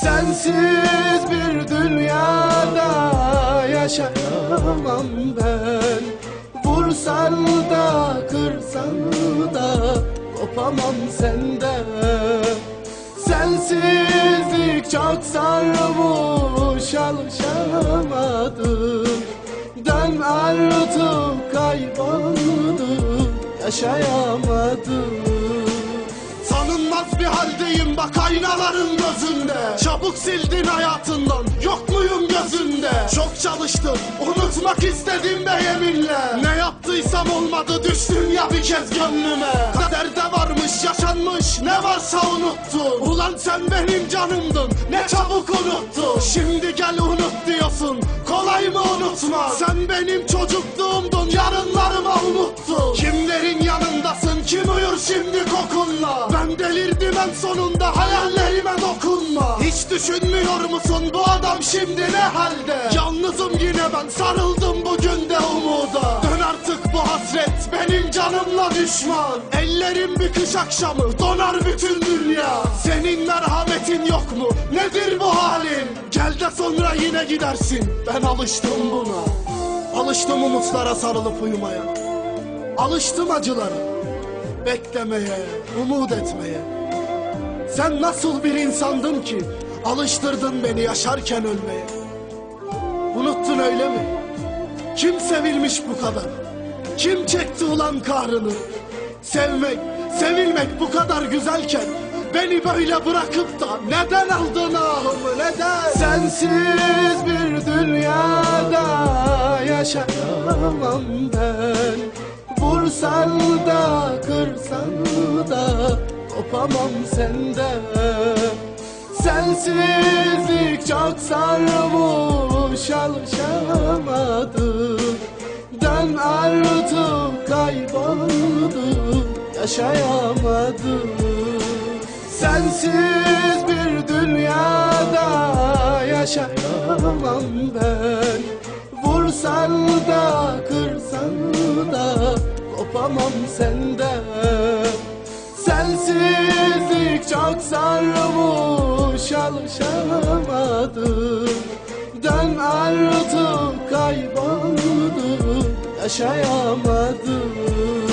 Sensiz bir dünyada yaşayamam ben. Vursan da kırsan da kopamam senden. Sensizlik çok sarmış alışamadım. Dön artık kayboldum yaşayamadım. Tanınmaz bir haldeyim bak aynaların gözünde. Çabuk sildin hayatından yok muyum gözünde? Çok çalıştım unutmak istedim de yeminle. Ne yaptıysam olmadı düştün ya bir kez gönlüme. Kaderde varmış yaşanmış ne varsa unuttum Ulan sen benim canımdın ne çabuk unuttun. Şimdi gel unut diyorsun kolay mı unutma Sen benim çocukluğumdun yarınlarıma unuttun. Kimlerin yanındasın kim uyur şimdi delirdim en sonunda hayallerime dokunma. Hiç düşünmüyor musun bu adam şimdi ne halde? Yalnızım yine ben sarıldım bugün de umuda. Dön artık bu hasret benim canımla düşman. Ellerim bir kış akşamı donar bütün dünya. Senin merhametin yok mu? Nedir bu halin? Gel de sonra yine gidersin. Ben alıştım buna. Alıştım umutlara sarılıp uyumaya. Alıştım acılara. Beklemeye, umut etmeye Sen nasıl bir insandın ki Alıştırdın beni yaşarken ölmeye Unuttun öyle mi? Kim sevilmiş bu kadar? Kim çekti ulan kahrını? Sevmek, sevilmek bu kadar güzelken Beni böyle bırakıp da neden aldın ahımı neden? Sensiz bir dünyada yaşayamam ben Vursan da kopamam senden. Sensizlik çok sarmış alışamadım. Dön artık kayboldum yaşayamadım. Sensiz bir dünyada yaşayamam ben. Vursan da kırsan da kopamam senden Sensizlik çok sarmış alışamadım. Dön artık kayboldum yaşayamadım